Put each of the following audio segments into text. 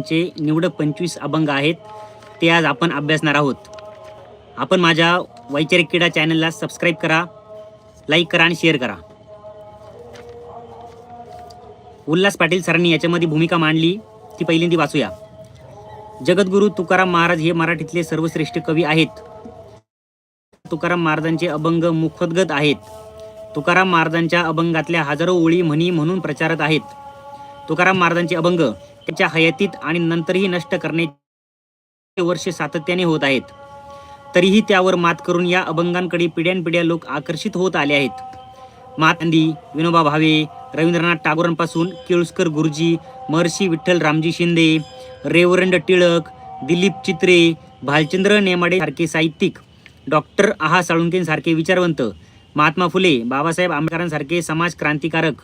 चे निवडक पंचवीस अभंग आहेत ते आज आपण अभ्यासणार आहोत. आपण माझ्या वैचारिक क्रीडा चॅनलला सबस्क्राईब करा लाईक करा आणि शेअर करा. उल्हास पाटील सरांनी याच्यामध्ये भूमिका मांडली ती पहिल्यांदी वाचूया. जगद्गुरू तुकाराम महाराज हे मराठीतले सर्वश्रेष्ठ कवी आहेत. तुकाराम महाराजांचे अभंग मुखोद्गत आहेत. तुकाराम महाराजांच्या अभंगातल्या हजारो ओळी म्हणी म्हणून प्रचारत आहेत. तुकाराम महाराजांचे अभंग त्यांच्या हयातीत आणि नंतरही नष्ट करण्याचे वर्षे सातत्याने होत आहेत. तरीही त्यावर मात करून या अभंगांकडे पिढ्यानपिढ्या लोक आकर्षित होत आले आहेत. महात्मा विनोबा भावे रवींद्रनाथ टागोरांपासून केळुसकर गुरुजी महर्षी विठ्ठल रामजी शिंदे रेवरंड टिळक दिलीप चित्रे भालचंद्र नेमाडे सारखे साहित्यिक डॉक्टर आहा साळुंकेंसारखे विचारवंत महात्मा फुले बाबासाहेब आंबेडकरांसारखे समाज क्रांतिकारक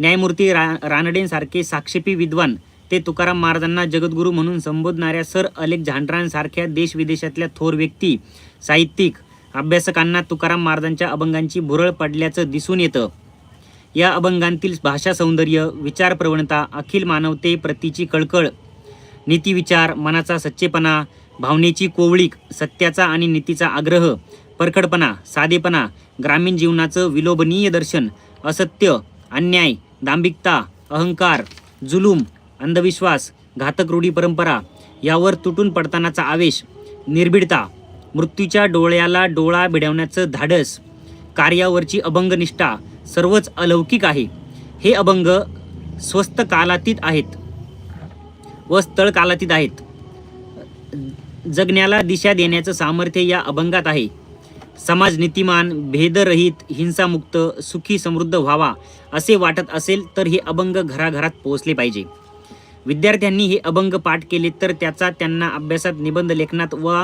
न्यायमूर्ती रा रानडेंसारखे साक्षेपी विद्वान ते तुकाराम महाराजांना जगद्गुरू म्हणून संबोधणाऱ्या सर अलेक झांड्रांसारख्या देशविदेशातल्या थोर व्यक्ती साहित्यिक अभ्यासकांना तुकाराम महाराजांच्या अभंगांची भुरळ पडल्याचं दिसून येतं. या अभंगांतील भाषा सौंदर्य विचार प्रवणता अखिल मानवते प्रतीची कळकळ नीतिविचार मनाचा सच्चेपणा भावनेची कोवळीक सत्याचा आणि नीतीचा आग्रह परखडपणा साधेपणा ग्रामीण जीवनाचं विलोभनीय दर्शन असत्य अन्याय दांभिकता अहंकार जुलूम अंधविश्वास घातक रूढी परंपरा यावर तुटून पडतानाचा आवेश निर्भीडता मृत्यूच्या डोळ्याला डोळा भिडवण्याचं धाडस कार्यावरची अभंगनिष्ठा सर्वच अलौकिक आहे. हे अभंग स्वस्त कालातीत आहेत व स्थळ कालातीत आहेत. जगण्याला दिशा देण्याचं सामर्थ्य या अभंगात आहे. समाज नीतिमान भेदरहित हिंसामुक्त सुखी समृद्ध व्हावा असे वाटत असेल तर हे अभंग घराघरात पोहोचले पाहिजे. विद्यार्थ्यांनी हे अभंग पाठ केले तर त्याचा त्यांना अभ्यासात निबंध लेखनात व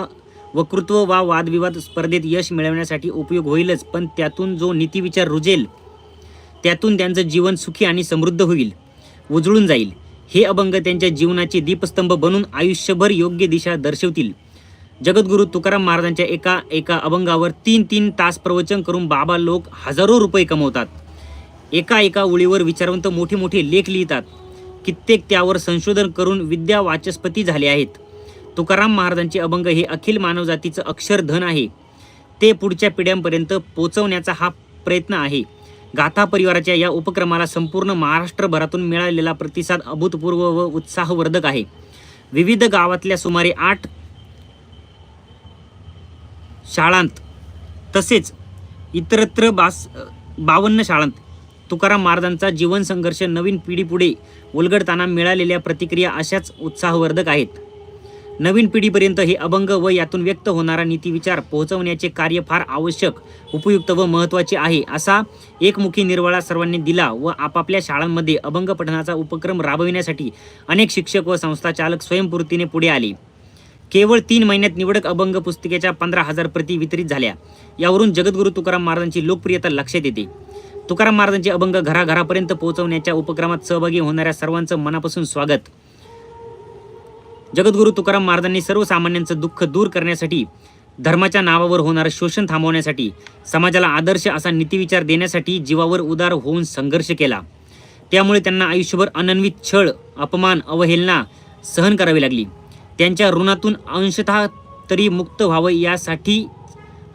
वक्तृत्व वा वादविवाद स्पर्धेत यश मिळवण्यासाठी उपयोग होईलच पण त्यातून जो नीतिविचार रुजेल त्यातून त्यांचं जीवन सुखी आणि समृद्ध होईल उजळून जाईल. हे अभंग त्यांच्या जीवनाचे दीपस्तंभ बनून आयुष्यभर योग्य दिशा दर्शवतील. जगद्गुरू तुकाराम महाराजांच्या एका एका अभंगावर तीन तीन तास प्रवचन करून बाबा लोक हजारो रुपये कमवतात. एका एका ओळीवर विचारवंत मोठे मोठे लेख लिहितात. कित्येक त्यावर संशोधन करून विद्या वाचस्पती झाले आहेत. तुकाराम महाराजांचे अभंग हे अखिल मानवजातीचं अक्षरधन आहे. ते पुढच्या पिढ्यांपर्यंत पोचवण्याचा हा प्रयत्न आहे. गाथा परिवाराच्या या उपक्रमाला संपूर्ण महाराष्ट्रभरातून मिळालेला प्रतिसाद अभूतपूर्व व उत्साहवर्धक आहे. विविध गावातल्या सुमारे आठ शाळांत. तसेच इतरत्र बास बावन्न शाळांत. तुकाराम महाराजांचा जीवन संघर्ष नवीन पिढीपुढे उलगडताना मिळालेल्या प्रतिक्रिया अशाच उत्साहवर्धक आहेत. नवीन पिढीपर्यंत हे अभंग व यातून व्यक्त होणारा नीतिविचार पोहोचवण्याचे कार्य फार आवश्यक उपयुक्त व महत्त्वाचे आहे असा एकमुखी निर्वाळा सर्वांनी दिला व आपापल्या शाळांमध्ये अभंग पठणाचा उपक्रम राबविण्यासाठी अनेक शिक्षक व संस्था चालक स्वयंपूर्तीने पुढे आले. केवळ तीन महिन्यात निवडक अभंग पुस्तिकेच्या पंधरा हजार प्रती वितरित झाल्या. यावरून जगद्गुरू तुकाराम महाराजांची लोकप्रियता लक्षात येते. तुकाराम महाराजांचे अभंग घराघरापर्यंत पोहोचवण्याच्या उपक्रमात सहभागी होणाऱ्या सर्वांचं मनापासून स्वागत. जगद्गुरू तुकाराम महाराजांनी सर्वसामान्यांचं दुःख दूर करण्यासाठी धर्माच्या नावावर होणारं शोषण थांबवण्यासाठी समाजाला आदर्श असा नीतिविचार देण्यासाठी जीवावर उदार होऊन संघर्ष केला. त्यामुळे त्यांना आयुष्यभर अनन्वित छळ अपमान अवहेलना सहन करावी लागली. त्यांच्या ऋणातून अंशतः तरी मुक्त व्हावं यासाठी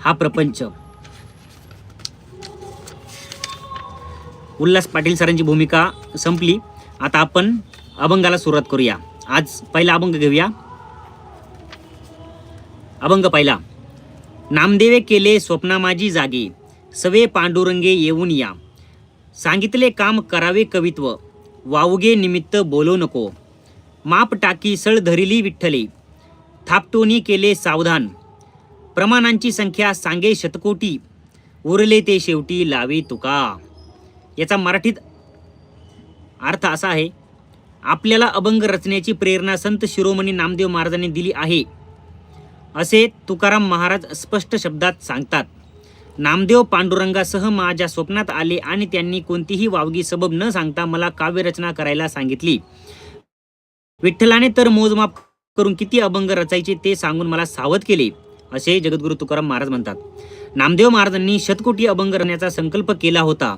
हा प्रपंच. उल्हास पाटील सरांची भूमिका संपली. आता आपण अभंगाला सुरुवात करूया. आज पहिला अभंग घेऊया. अभंग पहिला. नामदेवे केले स्वप्ना माझी जागे. सवे पांडुरंगे येऊन या. सांगितले काम करावे कवित्व. वावगे निमित्त बोलो नको. माप टाकी सळ धरिली विठ्ठले. थापटोनी केले सावधान. प्रमाणांची संख्या सांगे शतकोटी. उरले ते शेवटी लावे तुका. याचा मराठीत अर्थ असा आहे आपल्याला अभंग रचण्याची प्रेरणा संत शिरोमणी नामदेव महाराजांनी दिली आहे. असे तुकाराम महाराज स्पष्ट शब्दात सांगतात नामदेव पांडुरंगासह माझ्या स्वप्नात आले आणि त्यांनी कोणतीही वावगी सबब न सांगता मला काव्यरचना करायला सांगितली. विठ्ठलाने तर मोजमाप करून किती अभंग रचायचे ते सांगून मला सावध केले असे जगद्गुरू तुकाराम महाराज म्हणतात. नामदेव महाराजांनी शतकोटी अभंग रचण्याचा संकल्प केला होता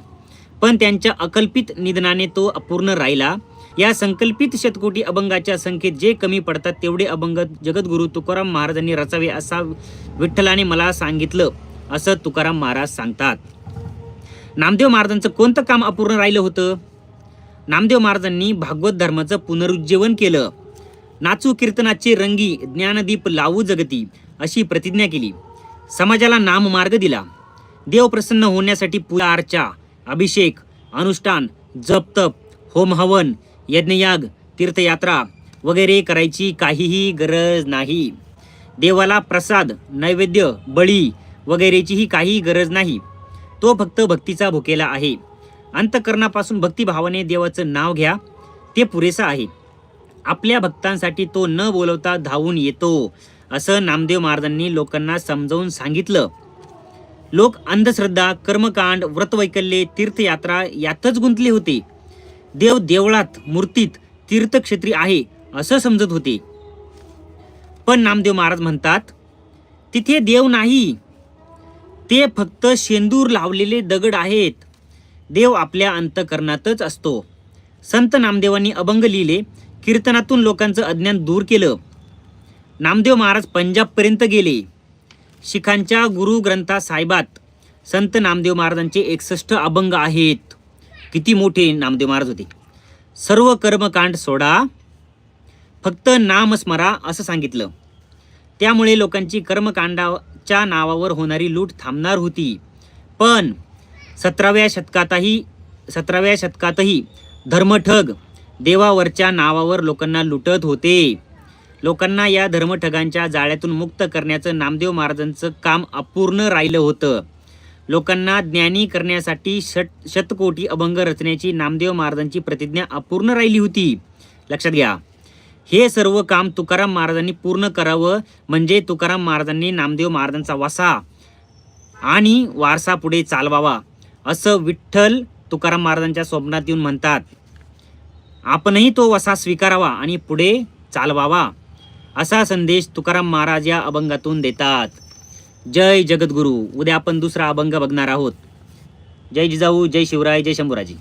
पण त्यांच्या अकल्पित निधनाने तो अपूर्ण राहिला. या संकल्पित शतकोटी अभंगाच्या संख्येत जे कमी पडतात तेवढे अभंग जगद्गुरू तुकाराम महाराजांनी रचावे असा विठ्ठलाने मला सांगितलं असं तुकाराम महाराज सांगतात. नामदेव महाराजांचं कोणतं काम अपूर्ण राहिलं होतं? नामदेव महाराजांनी भागवत धर्माचं पुनरुज्जीवन केलं. नाचू कीर्तनाचे रंगी ज्ञानदीप लावू जगती अशी प्रतिज्ञा केली. समाजाला नाममार्ग दिला. देव प्रसन्न होण्यासाठी पूजा अर्चा अभिषेक अनुष्ठान जप तप होम हवन यज्ञयाग तीर्थयात्रा वगैरे करायची काहीही गरज नाही. देवाला प्रसाद नैवेद्य बळी वगैरेचीही काही गरज नाही. तो फक्त भक्तीचा भुकेला आहे. अंतकरणापासून भक्तिभावाने देवाचं नाव घ्या. ते पुरेसं आहे. आपल्या भक्तांसाठी तो न बोलवता धावून येतो असं नामदेव महाराजांनी लोकांना समजावून सांगितलं. लोक अंधश्रद्धा कर्मकांड व्रतवैकल्ये तीर्थयात्रा यातच गुंतले होते. देव देवळात मूर्तीत तीर्थक्षेत्री आहे असं समजत होते. पण नामदेव महाराज म्हणतात तिथे देव नाही. ते फक्त शेंदूर लावलेले दगड आहेत. देव आपल्या अंतकरणातच असतो. संत नामदेवांनी अभंग लिहिले कीर्तनातून लोकांचं अज्ञान दूर केलं. नामदेव महाराज पंजाबपर्यंत गेले. शिखांच्या गुरु ग्रंथा साहेबात संत नामदेव महाराजांचे एकसष्ट अभंग आहेत. किती मोठे नामदेव महाराज होते. सर्व कर्मकांड सोडा फक्त नाम स्मरा असं सांगितलं. त्यामुळे लोकांची कर्मकांडाच्या नावावर होणारी लूट थांबणार होती. पण सतराव्या शतकातही सतराव्या शतकातही धर्मठग देवावरच्या नावावर लोकांना लुटत होते. लोकांना या धर्मठगांच्या जाळ्यातून मुक्त करण्याचं नामदेव महाराजांचं काम अपूर्ण राहिलं होतं. लोकांना ज्ञानी करण्यासाठी शत शतकोटी अभंग रचण्याची नामदेव महाराजांची प्रतिज्ञा अपूर्ण राहिली होती. लक्षात घ्या. हे सर्व काम तुकाराम महाराजांनी पूर्ण करावं म्हणजे तुकाराम महाराजांनी नामदेव महाराजांचा वासा आणि वारसा पुढे चालवावा. असं विठ्ठल तुकाराम महाराजांच्या स्वप्नात येऊन म्हणतात आपणही तो वसा स्वीकारावा आणि पुढे चालवावा असा संदेश तुकाराम महाराज या अभंगातून देतात. जय जगद्गुरू. उद्या आपण दुसरा अभंग बघणार आहोत. जय जिजाऊ जय शिवराय जय शंभूराजी.